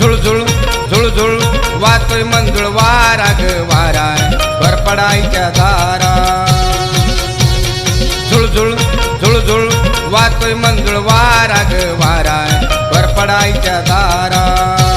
झुळझुळ झुळझुळ वातोय मंजुळ वारा ग वारा. भरपडायच्या दारा. झुळझुळ झुळझुळ वातोय मंजुळ वारा ग वारा. भरपडायच्या दारा.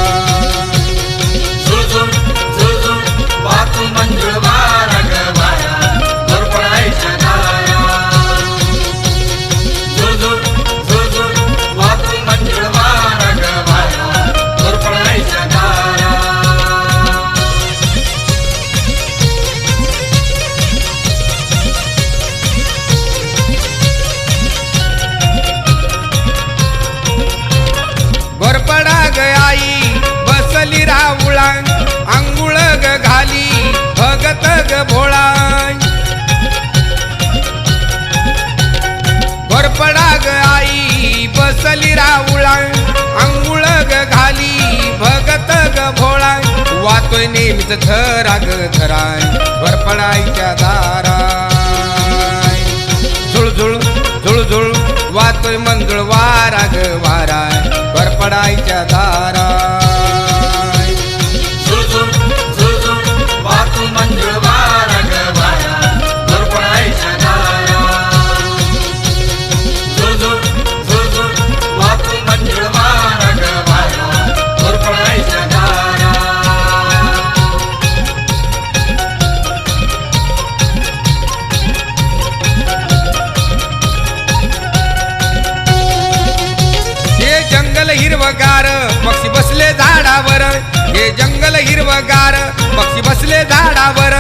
उचली राऊळा आंघुळ ग घाली भगत ग भोळा वातोय नेहमीच थरा ग थराय भरपडायच्या दाराय झुळझुळ झुळझुळ वातोय मंजुळ वारा ग वाराय भरपडायच्या दारा हिरवगार पक्षी बसले झाडावर. हे जंगल हिरवगार पक्षी बसले झाडावर.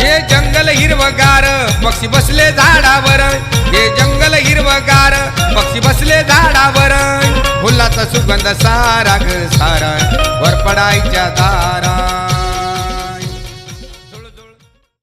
हे जंगल हिरवगार पक्षी बसले झाडावर. हे जंगल हिरवगार पक्षी बसले झाडावर. फुलाचा सुगंध सारा ग सारा वर पडायच्या दारा